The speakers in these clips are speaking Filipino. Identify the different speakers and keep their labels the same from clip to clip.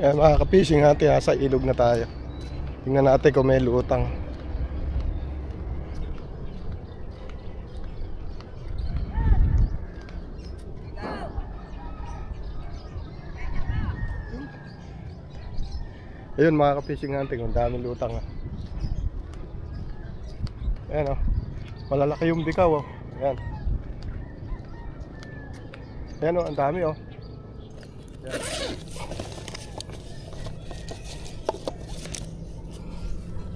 Speaker 1: Yan mga ka-fishing natin, nasa ilog na tayo. Tingnan natin kung may lutang. Ayun mga ka-fishing natin, ang daming lutang ah. Ayan oh. Malalaki yung bikaw oh. Ayan. Ayan oh, ang dami oh. Ayan.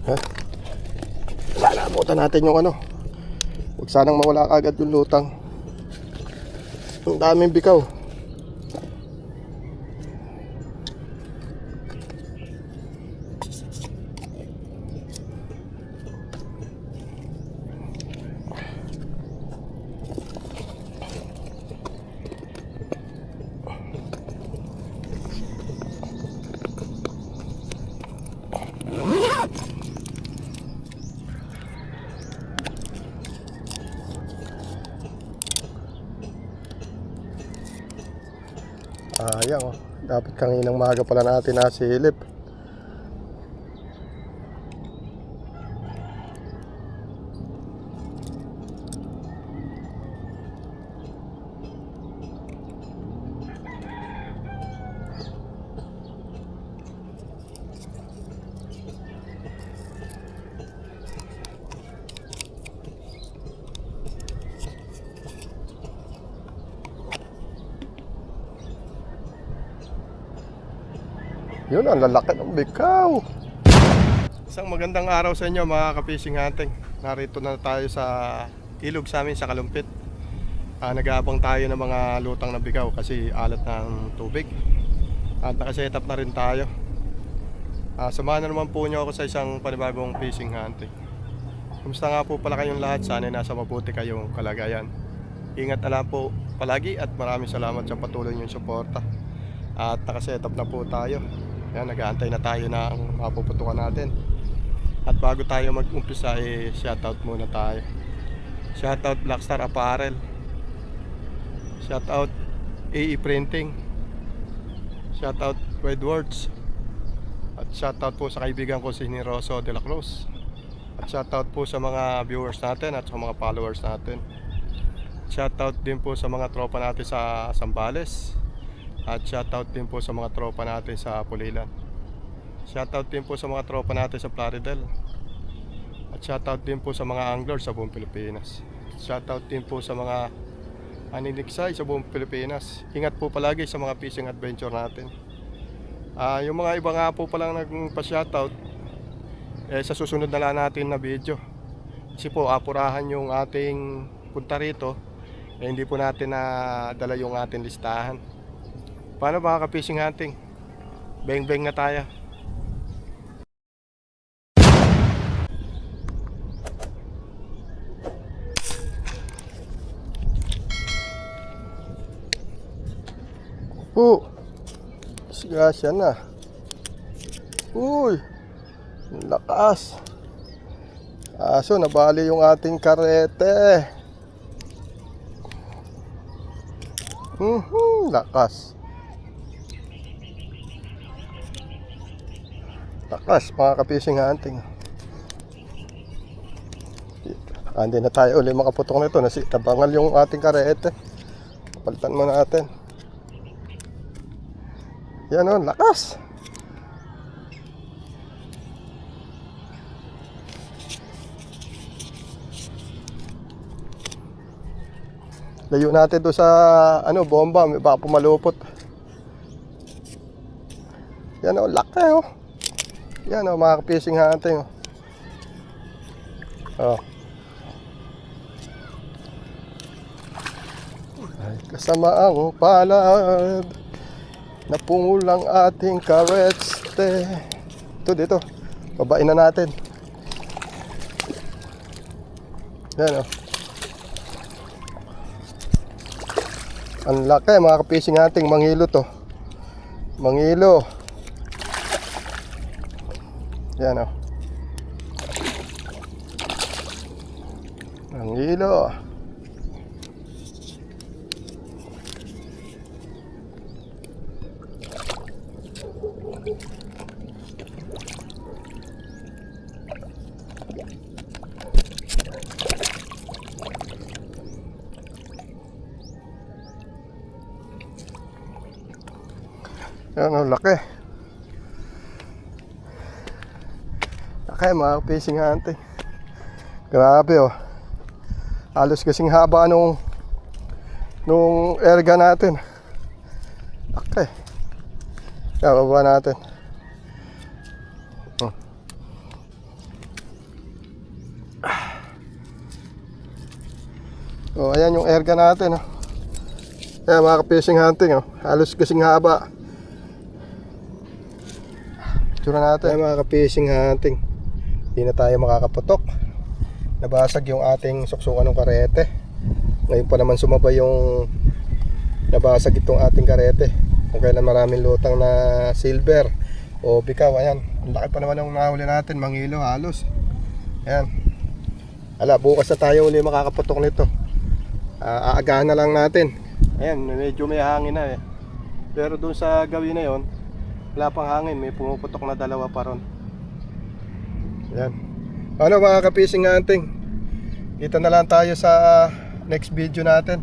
Speaker 1: Ha? Lalamutan natin yung ano. Huwag sanang mawala agad yung lutang. Ang daming bikaw. Ayan oh. Dapat kanginang maga pala natin nasilip. Yun, ang lalaki ng bikaw. Isang magandang araw sa inyo mga ka-fishing hunting. Narito na tayo sa ilog sa amin sa Kalumpit. Ah, nag-aabang tayo ng mga lutang na bikaw kasi alat ng tubig. At nakaset up na rin tayo. Ah, samahan na naman po niyo ako sa isang panibagong fishing hunting. Kumusta nga po pala kayong lahat? Sana nasa mabuti kayong kalagayan. Ingat na lang po palagi at maraming salamat sa patuloy niyong suporta. At nakaset up na po tayo. Yan, nag-aantay na tayo ng mapuputukan natin. At bago tayo mag-umpisa, eh, shoutout muna tayo. Shoutout Blackstar Apparel. Shoutout AE Printing. Shoutout Wedwords. At shoutout po sa kaibigan ko si Niroso de la Cruz. At shoutout po sa mga viewers natin at sa mga followers natin. Shoutout din po sa mga tropa natin sa Sambales. At shoutout din po sa mga tropa natin sa Pulilan. Shoutout din po sa mga tropa natin sa Plaridel. At shoutout din po sa mga anglers sa buong Pilipinas. Shoutout din po sa mga aniniksay sa buong Pilipinas. Ingat po palagi sa mga fishing adventure natin. Ah, yung mga iba nga po palang nagpa-shoutout eh, sa susunod na lang natin na video. Kasi po apurahan yung ating punta rito eh, hindi po natin na dala yung ating listahan. Paano mga ka-fishing hunting? Beng-beng na tayo. Oh, sigasya na. Uy, lakas. Aso, nabali yung ating karete. Mhm, lakas. Lakas, mga ka-fishing hunting. Andi na tayo uli makaputok. Nasi, tabangal yung ating karete. Palitan mo natin. Yan o, lakas. Layo natin doon sa ano, bomba, baka pumalupot. Yan o, laki o. Yan o, mga fishing hunting o. Oh. Ay, kasama ang palad na pungulang ating kareste. Ito dito, babain na natin. Yan o. Ang laki mga ka-fishing nating mangilo to. Mangilo. Yan o. Ang hilo. Yan o, laki. Laki mga fishing hunting. Grabe oh. Halos kasing haba nung nung erga natin. Laki. Kababa natin. Oh. Oh, ayan yung erga natin. Oh. Ayan mga fishing hunting. Oh. Halos kasing haba. Tura natin. Ayan mga fishing hunting. Hindi na tayo makakaputok. Nabasag yung ating suksukan ng karete. Ngayon pa naman sumabay yung nabasag itong ating karete. Kung kailan maraming lutang na silver o bikaw. Ayan. Ang laki pa naman ng nahuli natin. Mangilo halos. Ayan. Ala, bukas na tayo uli makakaputok nito. Ah, aagahan na lang natin. Ayan, medyo may hangin na eh. Pero doon sa gawin na yon, wala pang hangin, may pumuputok na dalawa pa ron. Ayan. Ano mga kapising anting? Kita na lang tayo sa next video natin.